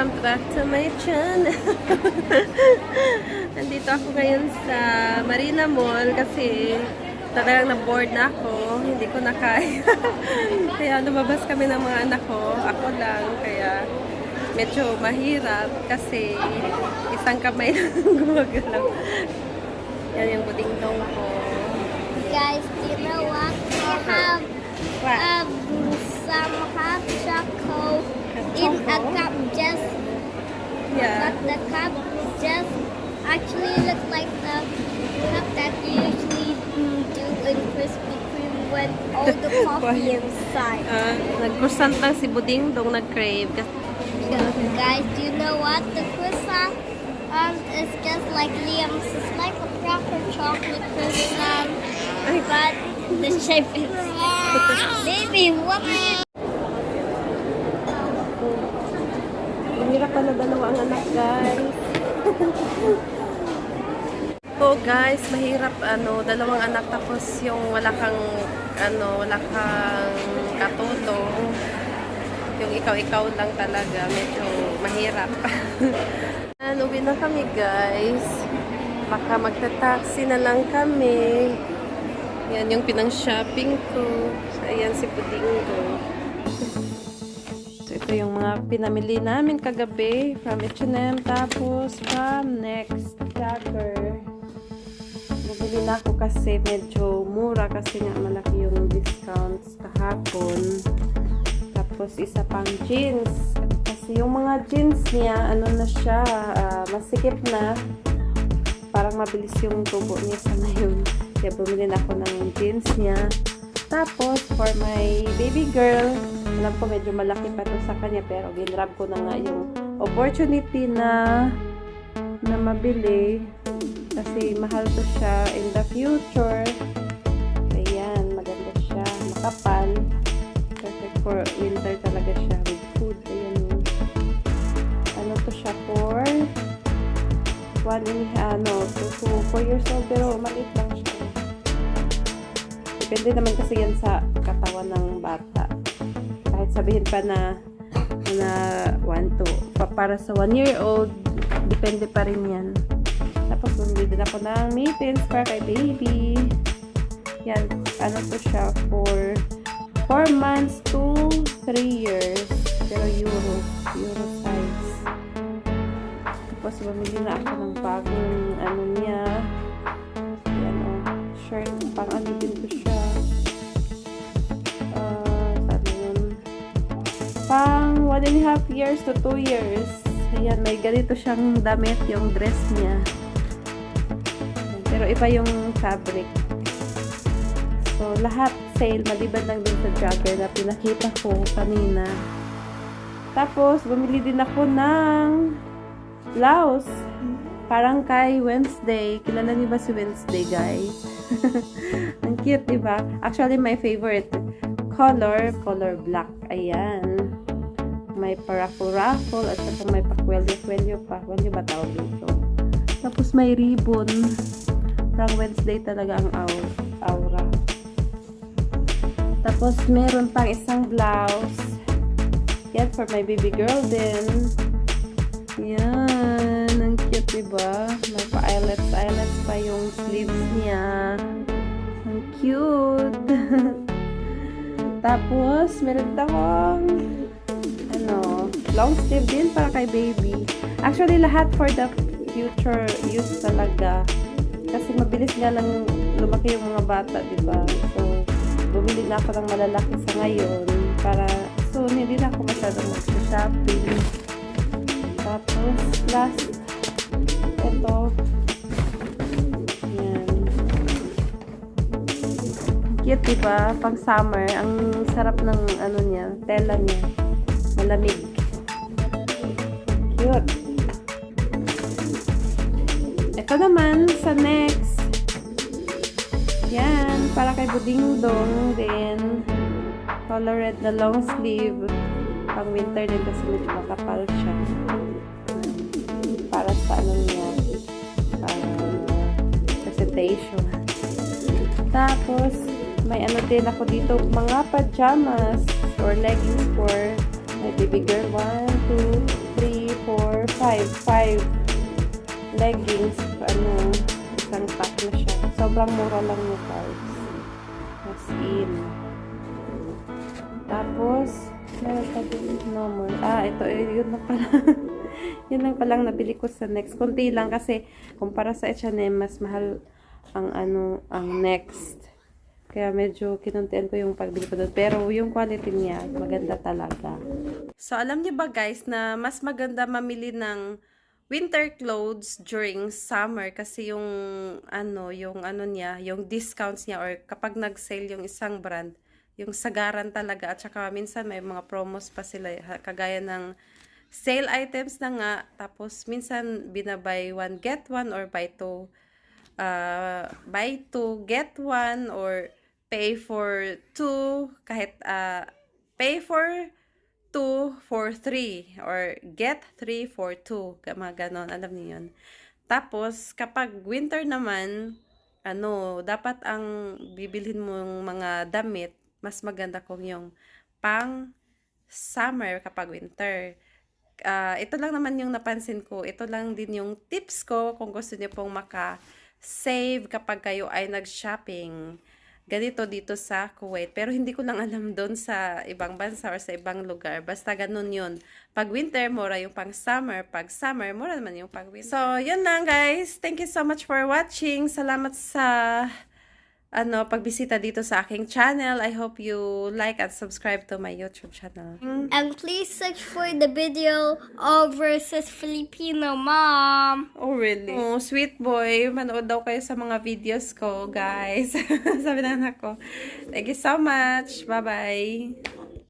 Welcome back to my channel. Nandito ako ngayon sa Marina Mall kasi talagang na-bored na ako. Hindi ko na kaya. kaya lumabas kami ng mga anak ko. Ako lang. Kaya medyo mahirap kasi isang kamay lang gumagalaw. Yan yung budingdong ko. Guys, do you know what? I have What? um, some hot chocolate in a cup. Yeah. but the cup just actually looks like the cup that you usually do in Krispy Kreme when all the coffee inside. Uh, nag-croissant lang si Budingdong nag-crave. Kasi So, guys, do you know what? The croissant um, is just like Liam's. It's like a proper chocolate croissant, but the shape is. Baby, what Mahirap pala dalawa ang anak, guys. Oo, guys, mahirap ano, dalawang anak tapos yung wala kang ano, wala kang katulong. Yung ikaw-ikaw lang talaga, medyo mahirap. ano, uwi na kami, guys. Baka magta-taxi na lang kami. Yan yung pinang-shopping ko. Ayan si Puding ko. Ito yung mga pinamili namin kagabi from H&M. Tapos, from Next Jagger. Nabili na ako kasi medyo mura kasi nga malaki yung discounts kahapon. Tapos, isa pang jeans. Kasi yung mga jeans niya, ano na siya, ah, masikip na. Parang mabilis yung tubo niya sa ngayon. Kaya bumili na ako ng jeans niya. Tapos, for my baby girl, alam ko medyo malaki pa to sa kanya, pero ginrab ko na nga yung opportunity na na mabili. Kasi mahal to siya in the future. Depende naman kasi yan sa katawan ng bata. Kahit sabihin pa na na 1 to pa, para sa 1 year old, depende pa rin yan. Tapos bumili din ako ng mittens para kay baby. Yan, ano to siya for 4 months to 3 years. Pero euro, euro size. Tapos bumili na ako ng bagong years to 2 years. Ayan, may ganito siyang damit, yung dress niya. Pero iba yung fabric. So, lahat sale, maliban lang dun sa jogger na pinakita ko kanina. Tapos, bumili din ako ng blouse. Parang kay Wednesday. Kilala niyo ba si Wednesday, guys? Ang cute, di ba? Actually, my favorite color, color black. Ayan. May paraffle-raffle at saka may pakwelyo-kwelyo pa. Kwelyo ba tawag dito? Tapos may ribbon. Parang Wednesday talaga ang au- aura. Tapos meron pang isang blouse. Yan for my baby girl din. Yan. Ang cute, diba? May pa-eyelets, eyelets pa yung sleeves niya. Ang cute. Tapos, meron akong long sleeve din para kay baby. Actually, lahat for the future use talaga. Kasi mabilis nga lang lumaki yung mga bata, diba? So, bumili na ako ng malalaki sa ngayon para soon hindi na ako masyadong mag-shopping. Tapos, last, ito. Cute, diba? Pang summer. Ang sarap ng ano niya, tela niya. Malamig. Cute. Ito naman, sa next. Yan, para kay Budingdong din. Color red na long sleeve. Pang winter din kasi medyo makapal siya. Para sa ano niya, parang presentation. Tapos, may ano din ako dito, mga pajamas or leggings for my baby girl. 1, 5, 5 leggings, ano, isang pack na siya. Sobrang mura lang yung guys. As in. Tapos, meron pa din no more. Ah, ito, eh, yun lang pala. yun lang palang nabili ko sa next. Kunti lang kasi, kumpara sa H&M, mas mahal ang ano, ang next. Kaya medyo kinuntian ko yung pagbili ko doon. Pero yung quality niya, maganda talaga. So, alam niyo ba guys na mas maganda mamili ng winter clothes during summer kasi yung ano, yung ano niya, yung discounts niya or kapag nag-sale yung isang brand, yung sagaran talaga at saka minsan may mga promos pa sila kagaya ng sale items na nga tapos minsan binabay one get one or buy two uh, buy two get one or pay for two kahit uh, pay for two for three or get three for two mga ganon alam niyo yun tapos kapag winter naman ano dapat ang bibilhin mong mga damit mas maganda kung yung pang summer kapag winter ah, ito lang naman yung napansin ko. Ito lang din yung tips ko kung gusto niyo pong maka-save kapag kayo ay nag-shopping. Ganito dito sa Kuwait. Pero hindi ko lang alam doon sa ibang bansa or sa ibang lugar. Basta ganun yun. Pag winter, mura yung pang summer. Pag summer, mura naman yung pag winter. So, yun lang guys. Thank you so much for watching. Salamat sa ano, pagbisita dito sa aking channel. I hope you like and subscribe to my YouTube channel. And please search for the video of versus Filipino mom. Oh, really? Oh, sweet boy. Manood daw kayo sa mga videos ko, guys. Sabi na anak ko. Thank you so much. Bye-bye.